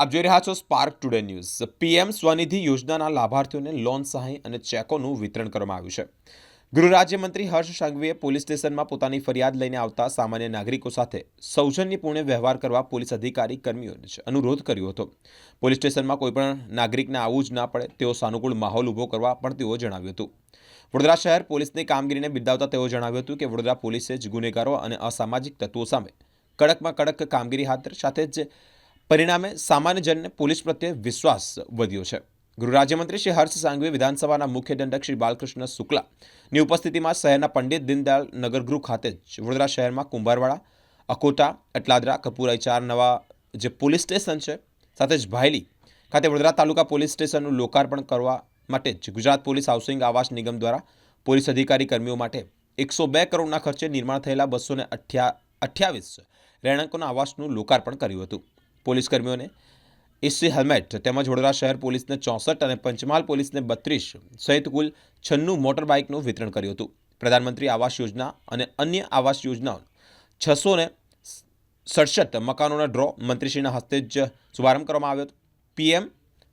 આપ જોઈ રહ્યા છો Spark Today news PM Svanidhi યોજનાના લાભાર્થીઓને લોન સહાય અને ચેકોનું વિતરણ કરવામાં આવ્યું છે. ગૃહ રાજ્યમંત્રી હર્ષ સંઘવીએ પોલીસ સ્ટેશનમાં પોતાની ફરિયાદ લઈને આવતા સામાન્ય નાગરિકો સાથે સૌજન્યપૂર્ણ વ્યવહાર કરવા પોલીસ અધિકારી કર્મીઓને અનુરોધ કર્યો હતો. પોલીસ સ્ટેશનમાં કોઈપણ નાગરિકને આવવું જ ના પડે તેવો સાનુકૂળ માહોલ ઊભો કરવા પણ તેઓ જણાવ્યું હતું. વડોદરા શહેર પોલીસની કામગીરીને બિરદાવતા તેઓ જણાવ્યું હતું કે વડોદરા પોલીસે જ ગુનેગારો અને અસામાજિક તત્વો સામે કડકમાં કડક કામગીરી હાથ સાથે જ પરિણામે સામાન્ય જનને પોલીસ પ્રત્યે વિશ્વાસ વધ્યો છે. ગૃહ રાજ્યમંત્રી શ્રી હર્ષ સાંઘવી વિધાનસભાના મુખ્ય દંડક શ્રી બાલકૃષ્ણ શુક્લાની ઉપસ્થિતિમાં શહેરના પંડિત દીનદયાળ નગરગૃહ ખાતે જ વડોદરા શહેરમાં કુંભારવાડા, અકોટા, અટલાદરા, કપૂરાઈ ચાર નવા જે પોલીસ સ્ટેશન છે, સાથે જ ભાયલી ખાતે વડોદરા તાલુકા પોલીસ સ્ટેશનનું લોકાર્પણ કરવા માટે જ ગુજરાત પોલીસ હાઉસિંગ આવાસ નિગમ દ્વારા પોલીસ અધિકારી કર્મીઓ માટે એકસો બે કરોડના ખર્ચે નિર્માણ થયેલા બસો ને અઠ્યા અઠ્યાવીસ રહેણાંકોના આવાસનું લોકાર્પણ કર્યું હતું. પોલીસ કર્મીઓને એસી હેલ્મેટ, તેમજ વડોદરા શહેર પોલીસને ચોસઠ અને પંચમહાલ પોલીસને બત્રીસ સહિત કુલ છન્નું મોટર બાઇકનું વિતરણ કર્યું હતું. પ્રધાનમંત્રી આવાસ યોજના અને અન્ય આવાસ યોજનાઓ, છસો ને સડસઠ મકાનોના ડ્રો મંત્રીશ્રીના હસ્તે જ શુભારંભ કરવામાં આવ્યો હતો. પીએમ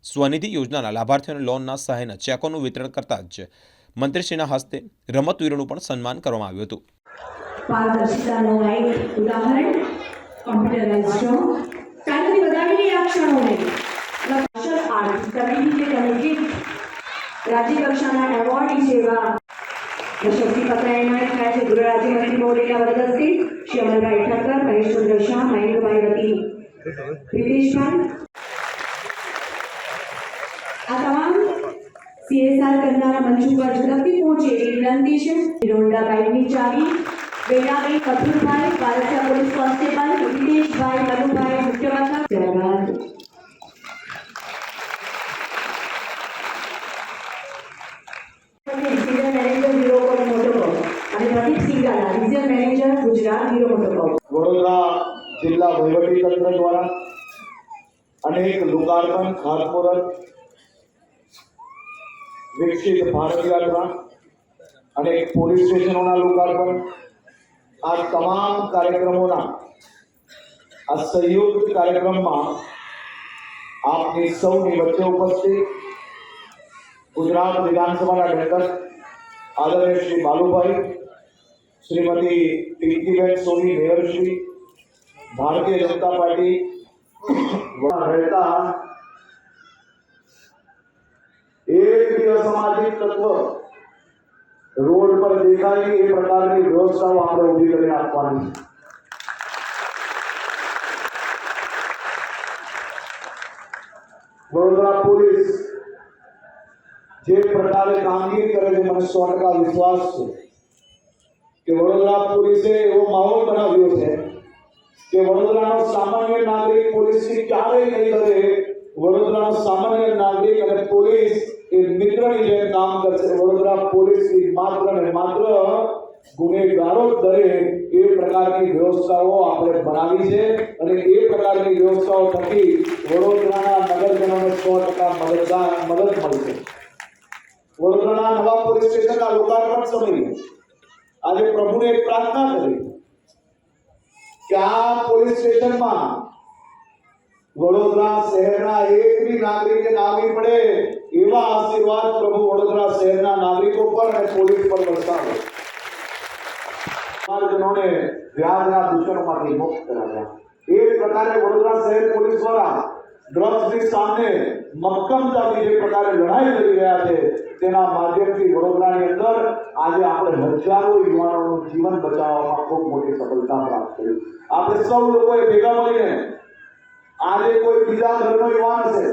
સ્વનિધિ યોજનાના લાભાર્થીઓને લોનના સહાયના ચેકોનું વિતરણ કરતા જ મંત્રીશ્રીના હસ્તે રમતવીરોનું પણ સન્માન કરવામાં આવ્યું હતું. પારદર્શિતાનું એક ઉદાહરણ કોમ્પ્યુટરાઇઝ ડ્રો કાલની વધારેલી આ ક્ષણોને માર્શલ આર્ટ કમિટી કે કમિટી રાજ્ય કક્ષાના એવોર્ડ જેવા પ્રશસ્તિપત્ર એનાયત થયા છે ગૃહ રાજ્યમંત્રી મોદીના વરદ હસ્તે શ્રી અમરભાઈ ઠક્કર મહેશચંદ્ર શાહ મહેન્દ્રભાઈ રતિ પ્રિતેશભાઈ આ તમામ સીએસઆર કરનારા મંચ ઉપર ઝડપથી પહોંચે એ વિનંતી છે હિરોન્ડા બાઇકની ચાવી બેડાભાઈ કપૂરભાઈ વારસા police constable Hiteshbhai Manubhai Pradeep Singala regional manager Gujarat Hero MotoCorp Vadodara જિલ્લા વહીવટી તંત્ર દ્વારા અનેક લોકાર્પણ ખાતમુહૂર્ત વિકસિત ભારત યાત્રા અનેક પોલીસ સ્ટેશનોના લોકાર્પણ આ તમામ કાર્યક્રમોના આ સંયુક્ત કાર્યક્રમમાં આપની સૌની વચ્ચે ઉપસ્થિત ગુજરાત વિધાનસભાના દંડક આદરણીય શ્રી બાલુભાઈ શ્રીમતી પિંકીબેન સોની મેયરશ્રી ભારતીય જનતા પાર્ટી વડા રહેતા એક બી અસામાજિક તત્વ રોડ પર દેખાય એ પ્રકારની વ્યવસ્થાઓ આપણે ઊભી કરીને આપવાની છે વડોદરા પોલીસ જે પ્રકારે કામગીરી કરે છે મને સો ટકા વિશ્વાસ છે કે વડોદરા પોલીસે એવો માહોલ બનાવ્યો છે કે વડોદરાનો સામાન્ય નાગરિક પોલીસથી ક્યારેય નહીં કરે વડોદરાનો સામાન્ય નાગરિક અને પોલીસ એ મિત્રની જેમ કામ કરશે. વડોદરા પોલીસની માત્ર ને માત્ર ગુનેગારો કરે એ પ્રકારની વ્યવસ્થાઓ આપણે બનાવી છે અને એ પ્રકારની વ્યવસ્થાઓ થકી વડોદરાના નગરજનોને સો ટકા મદદગાર મદદ મળશે વડોદરાના નવા પોલીસ સ્ટેશનના લોકાર્પણ સમયે આજે પ્રભુને એક પ્રાર્થના કરી કે આ પોલીસ સ્ટેશનમાં વડોદરા શહેરના એક બી નાગરિકે ના આવી પડે એવા આશીર્વાદ પ્રભુ વડોદરા શહેરના નાગરિકો પર અને પોલીસ પર વરસાવે. સમાજજનોને વ્યાજના દૂષણમાંથી મુક્ત કરાવ્યા. એ પ્રકારે વડોદરા શહેર પોલીસ દ્વારા ડ્રગ્સની સામે મક્કમતાથી જે પ્રકારે લડાઈ લડી રહ્યા છે, તેના માધ્યમથી વડોદરાની અંદર આજે આપણે હજારો યુવાનોનું જીવન બચાવવામાં ખૂબ મોટી સફળતા પ્રાપ્ત કરી આપણે સૌ લોકોએ ભેગા મળીને આજે કોઈ બીજા ઘરનો યુવાન હશે,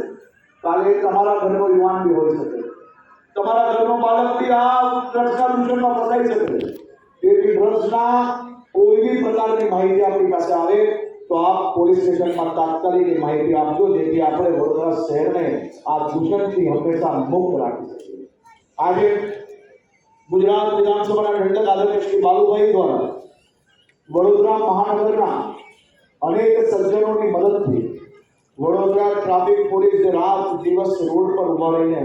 કાલે તમારા ઘરનો યુવાન બી હોઈ શકે. તમારા ઘરનો બાળક બી આ ડ્રગ્સના દૂષણમાં ફસાઈ શકે. તેથી ડ્રગ્સના કોઈ બી પ્રકારની માહિતી આપણી પાસે આવે તો આપ પોલીસ સ્ટેશનમાં તાત્કાલિક માહિતી આપજો, જેથી આપણે વડોદરા શહેરને આ દૂષણથી હંમેશા મુક્ત રાખી શકીએ. આજે ગુજરાત વિધાનસભાના ઠંડક આદરણીય શ્રી બાલુભાઈ દ્વારા વડોદરા મહાનગરના અનેક સજ્જનોની મદદથી વડોદરા ટ્રાફિક પોલીસ રાત દિવસ રોડ પર ઊભા રહીને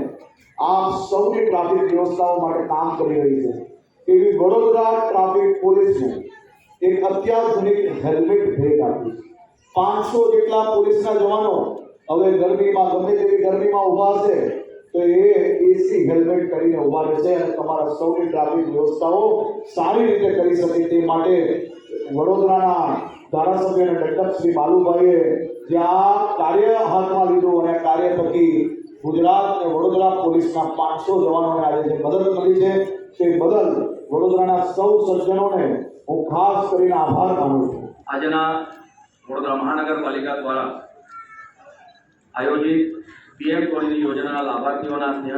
આપ સૌની ટ્રાફિક વ્યવસ્થાઓ માટે કામ કરી રહી છે. એવી વડોદરા ટ્રાફિક પોલીસને એક અત્યાધુનિક હેલ્મેટ ભેટ આપી. પાંચસો જેટલા પોલીસના જવાનો હવે ગરમીમાં, ગમે તેવી ગરમીમાં ઊભા હશે, તો એ એસી હેલ્મેટ કરીને ઊભા રહેશે અને તમારા સૌની ટ્રાફિક વ્યવસ્થાઓ સારી રીતે કરી શકે તે માટે વડોદરાના ધારાસભ્ય અને દંડક શ્રી બાલુભાઈએ જ્યાં કાર્ય હાથમાં લીધું અને કાર્ય થકી ગુજરાત અને વડોદરા પોલીસના પાંચસો જવાનોને આજે જે મદદ મળી છે, તે બદલ વડોદરાના સૌ સજ્જનોને હું ખાસ કરીને આભાર માનું છું. આજના વડોદરા મહાનગરપાલિકા દ્વારા આયોજિત પીએમ સ્વનિધિ યોજનાના લાભાર્થીઓના સ્નેહ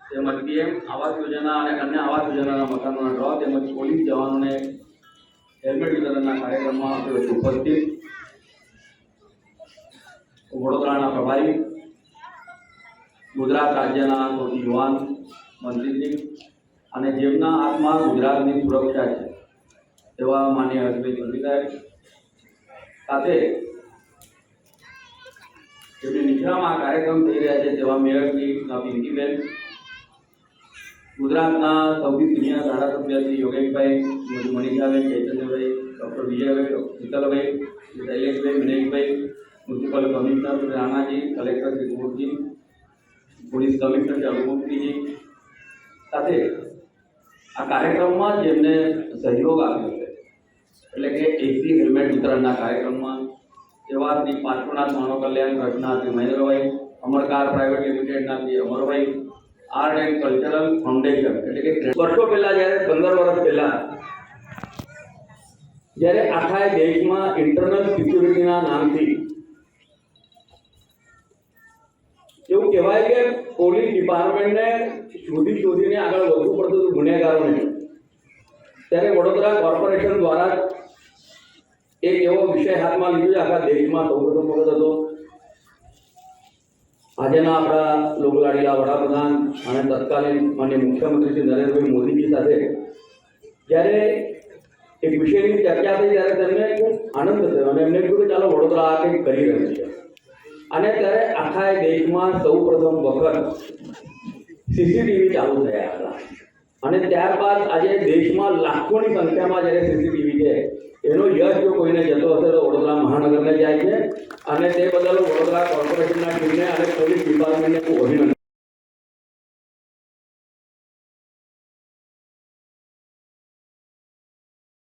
તેમજ પીએમ આવાસ યોજના અને અન્ય આવાસ યોજનાના મકાનોના ડ્રો તેમજ પોલીસ જવાનોને હેલ્મેટ વિતરણના કાર્યક્રમમાં આપણે ઉપસ્થિત વડોદરાના પ્રભારી, ગુજરાત રાજ્યના સૌથી યુવાન, મંત્રીજી અને જેમના હાથમાં ગુજરાતની સુરક્ષા છે. એવા માન્ય હર્ષભાઈ સંઘવી સાહેબ સાથે જેમની નિદ્રામાં આ કાર્યક્રમ થઈ રહ્યા છે, તેવા મેયરશ્રી પિંકીબેન, ગુજરાતના સૌથી સિનિયર ધારાસભ્ય Shri Yogeshbhai Manishaben Jaychandrabhai doctor Vijaybhai Shitalbhai, Shaileshbhai Vinaybhai municipal commissioner Shri Ranaji, collector Shri Kumurji police commissioner Shri Anupamsinhji. સાથે આ કાર્યક્રમમાં જેમને સહયોગ આપ્યો છે એટલે કે એસી હેલ્મેટ વિતરણના કાર્યક્રમમાં એવા પાર્શ્વનાથ માનવ કલ્યાણ ટ્રસ્ટના શ્રી મહેન્દ્રભાઈ અમરકાર પ્રાઇવેટ લિમિટેડના Shri Amarbhai. Art and cultural foundation એટલે કે વર્ષો પહેલા જ્યારે પંદર વર્ષ પહેલા જ્યારે આખા દેશમાં ઇન્ટરનલ સિક્યુરિટીના નામથી એવું કહેવાય કે પોલીસ ડિપાર્ટમેન્ટને શોધી શોધીને આગળ વધવું પડતું હતું ગુનેગારોને. ત્યારે વડોદરા કોર્પોરેશન દ્વારા એક એવો વિષય હાથમાં લીધો છે, આખા દેશમાં સૌપ્રથમ વખત હતો. આજના આપણા લોકલાડીલા વડાપ્રધાન અને તત્કાલીન માન્ય મુખ્યમંત્રી શ્રી નરેન્દ્રભાઈ મોદીજી સાથે જ્યારે એક વિષયની ચર્ચા થઈ, ત્યારે તેમને ખૂબ આનંદ થયો અને એમને કીધું કે ચાલો વડોદરા આ કંઈક કરી રહ્યું છે. અને ત્યારે આખા દેશમાં સૌ પ્રથમ વખત સીસીટીવી ચાલુ થયા હતા. અને ત્યારબાદ આજે દેશમાં લાખોની સંખ્યામાં જ્યારે સીસીટીવી છે